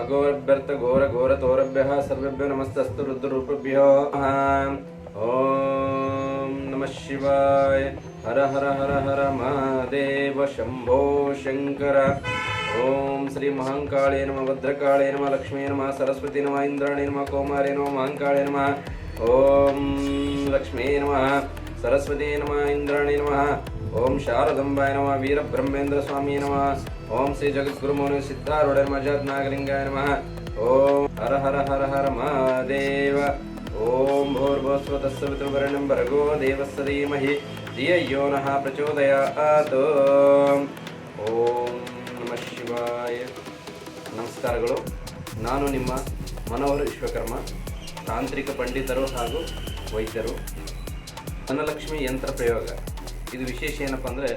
ಅಘೋರಭ್ಯರ್ಥ ಘೋರ ಘೋರ ತೋರಭ್ಯ ಸರ್ವೇಭ್ಯೋ ನಮಸ್ತಸ್ತು ರುದ್ರರೂಪಭ್ಯೋ. ಓಂ ನಮಃ ಶಿವಾಯ ಹರ ಹರ ಹರ ಹರ ಮಹಾದೇವ ಶಂಭೋ ಶಂಕರ ಓಂ ಶ್ರೀ ಮಹಾಂಕಾಳೇ ನಮ ಭದ್ರಕಾಳೇ ನಮ ಲಕ್ಷ್ಮೀ ನಮ ಸರಸ್ವತಿ ನಮ ಇಂದ್ರಾಣಿ ನಮ ಕೋಮಾರೇ ನಮ ಮಹಾಂಕಾಳೇ ನಮ ಓಂ ಲಕ್ಷ್ಮೀ ನಮಃ ಸರಸ್ವತಿ ನಮಃ ಇಂದ್ರಾಣಿ ನಮಃ ಓಂ ಶಾರದಂಬಾಯ ನಮಃ, ವೀರಬ್ರಹ್ಮೇಂದ್ರ ಸ್ವಾಮಿ ನಮಃ, ಓಂ ಶ್ರೀ ಜಗದ್ಗುರುಮೌನಿ ಸಿದ್ಧಾರೂಢ ಮಜಾದ್ ನಾಗಲಿಂಗಾಯ ನಮಃ, ಓಂ ಹರ ಹರ ಹರ ಹರ ಮಹಾದೇವ, ಓಂ ಭೂರ್ಭುವಸ್ವತಸ್ಸ ಪಿತೃವರ್ಣಂ ಭರ್ಗೋ ದೇವಸ್ಸ ಧೀಮಹಿ ಧಿಯೋ ನಃ ಪ್ರಚೋದಯಾತ್, ಓಂ ನಮಃ ಶಿವಾಯ. ನಮಸ್ಕಾರಗಳು. ನಾನು ನಿಮ್ಮ ಮನೋಹರ್ ವಿಶ್ವಕರ್ಮ, ತಾಂತ್ರಿಕ ಪಂಡಿತರು ಹಾಗೂ ವೈದ್ಯರು. ಧನಲಕ್ಷ್ಮಿ ಯಂತ್ರ ಪ್ರಯೋಗ. ಇದು ವಿಶೇಷ ಏನಪ್ಪ ಅಂದರೆ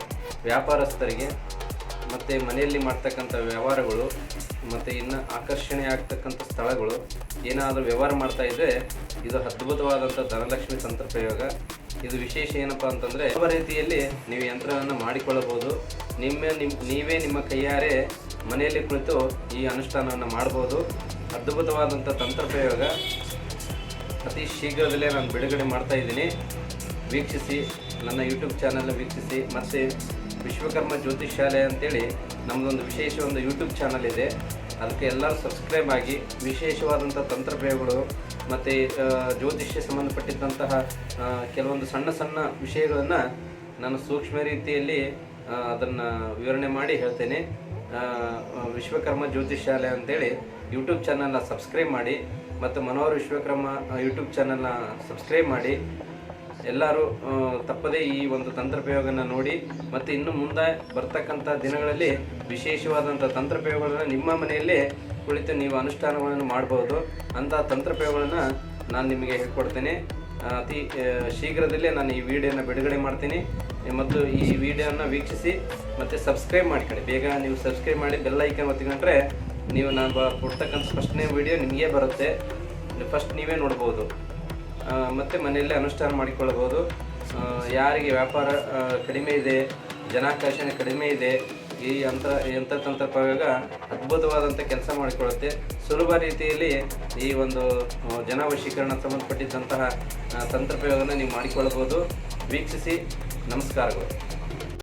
ವ್ಯಾಪಾರಸ್ಥರಿಗೆ ಮತ್ತು ಮನೆಯಲ್ಲಿ ಮಾಡ್ತಕ್ಕಂಥ ವ್ಯವಹಾರಗಳು ಮತ್ತು ಇನ್ನು ಆಕರ್ಷಣೆ ಆಗ್ತಕ್ಕಂಥ ಸ್ಥಳಗಳು ಏನಾದರೂ ವ್ಯವಹಾರ ಮಾಡ್ತಾ ಇದ್ದರೆ ಇದು ಅದ್ಭುತವಾದಂಥ ಧನಲಕ್ಷ್ಮಿ ತಂತ್ರ ಪ್ರಯೋಗ. ಇದು ವಿಶೇಷ ಏನಪ್ಪ ಅಂತಂದರೆ ಯಾವ ರೀತಿಯಲ್ಲಿ ನೀವು ಯಂತ್ರವನ್ನು ಮಾಡಿಕೊಳ್ಳಬಹುದು. ನಿಮ್ಮ ನಿಮ್ಮ ನೀವೇ ನಿಮ್ಮ ಕೈಯಾರೆ ಮನೆಯಲ್ಲಿ ಕುಳಿತು ಈ ಅನುಷ್ಠಾನವನ್ನು ಮಾಡ್ಬೋದು. ಅದ್ಭುತವಾದಂಥ ತಂತ್ರ ಪ್ರಯೋಗ. ಅತಿ ಶೀಘ್ರದಲ್ಲೇ ನಾನು ಬಿಡುಗಡೆ ಮಾಡ್ತಾ ಇದ್ದೀನಿ. ವೀಕ್ಷಿಸಿ. ನನ್ನ ಯೂಟ್ಯೂಬ್ ಚಾನಲ್ನ ವೀಕ್ಷಿಸಿ, ಮತ್ತು ವಿಶ್ವಕರ್ಮ ಜ್ಯೋತಿಷ್ ಶಾಲೆ ಅಂತೇಳಿ ನಮ್ಮದೊಂದು ವಿಶೇಷ ಒಂದು ಯೂಟ್ಯೂಬ್ ಚಾನಲ್ ಇದೆ. ಅದಕ್ಕೆ ಎಲ್ಲರೂ ಸಬ್ಸ್ಕ್ರೈಬ್ ಆಗಿ, ವಿಶೇಷವಾದಂಥ ತಂತ್ರಪ್ರಯೋಗಗಳು ಮತ್ತು ಜ್ಯೋತಿಷ್ಯ ಸಂಬಂಧಪಟ್ಟಿದ್ದಂತಹ ಕೆಲವೊಂದು ಸಣ್ಣ ಸಣ್ಣ ವಿಷಯಗಳನ್ನು ನಾನು ಸೂಕ್ಷ್ಮ ರೀತಿಯಲ್ಲಿ ಅದನ್ನು ವಿವರಣೆ ಮಾಡಿ ಹೇಳ್ತೇನೆ. ವಿಶ್ವಕರ್ಮ ಜ್ಯೋತಿಷ್ ಶಾಲೆ ಅಂತೇಳಿ ಯೂಟ್ಯೂಬ್ ಚಾನಲ್ನ ಸಬ್ಸ್ಕ್ರೈಬ್ ಮಾಡಿ, ಮತ್ತು ಮನೋಹರ್ ವಿಶ್ವಕರ್ಮ ಯೂಟ್ಯೂಬ್ ಚಾನಲ್ನ ಸಬ್ಸ್ಕ್ರೈಬ್ ಮಾಡಿ ಎಲ್ಲರೂ ತಪ್ಪದೇ ಈ ಒಂದು ತಂತ್ರಪ್ರಯೋಗನ ನೋಡಿ ಮತ್ತು ಇನ್ನು ಮುಂದೆ ಬರ್ತಕ್ಕಂಥ ದಿನಗಳಲ್ಲಿ ವಿಶೇಷವಾದಂಥ ತಂತ್ರಪ್ರಯೋಗಗಳನ್ನು ನಿಮ್ಮ ಮನೆಯಲ್ಲಿ ಕುಳಿತು ನೀವು ಅನುಷ್ಠಾನಗಳನ್ನು ಮಾಡ್ಬೋದು. ಅಂಥ ತಂತ್ರಪ್ರಯೋಗಗಳನ್ನು ನಾನು ನಿಮಗೆ ಹೇಳ್ಕೊಡ್ತೇನೆ. ಅತಿ ಶೀಘ್ರದಲ್ಲೇ ನಾನು ಈ ವಿಡಿಯೋನ ಬಿಡುಗಡೆ ಮಾಡ್ತೀನಿ. ಮತ್ತು ಈ ವಿಡಿಯೋನ ವೀಕ್ಷಿಸಿ ಮತ್ತು ಸಬ್ಸ್ಕ್ರೈಬ್ ಮಾಡ್ಕೊಳ್ಳಿ. ಬೇಗ ನೀವು ಸಬ್ಸ್ಕ್ರೈಬ್ ಮಾಡಿ ಬೆಲ್ ಐಕನ್ ಒತ್ತಿಕೊಂಡ್ರೆ ನೀವು ನಾನು ಕೊಡ್ತಕ್ಕಂಥ ಫಸ್ಟ್ನೇ ವಿಡಿಯೋ ನಿಮಗೆ ಬರುತ್ತೆ. ಫಸ್ಟ್ ನೀವೇ ನೋಡ್ಬೋದು. ಮತ್ತೆ ಮನೆಯಲ್ಲೇ ಅನುಷ್ಠಾನ ಮಾಡಿಕೊಳ್ಳಬಹುದು. ಯಾರಿಗೆ ವ್ಯಾಪಾರ ಕಡಿಮೆ ಇದೆ, ಜನಾಕರ್ಷಣೆ ಕಡಿಮೆ ಇದೆ, ಈ ಯಂತ್ರ ತಂತ್ರ ಪ್ರಯೋಗ ಅದ್ಭುತವಾದಂಥ ಕೆಲಸ ಮಾಡಿಕೊಳ್ಳುತ್ತೆ. ಸುಲಭ ರೀತಿಯಲ್ಲಿ ಈ ಒಂದು ಜನವಶೀಕರಣ ಜನ ವಶೀಕರಣ ಸಂಬಂಧಪಟ್ಟಿದ್ದಂತಹ ತಂತ್ರ ಪ್ರಯೋಗನ ನೀವು ಮಾಡಿಕೊಳ್ಳಬಹುದು. ವೀಕ್ಷಿಸಿ, ನಮಸ್ಕಾರಗಳು.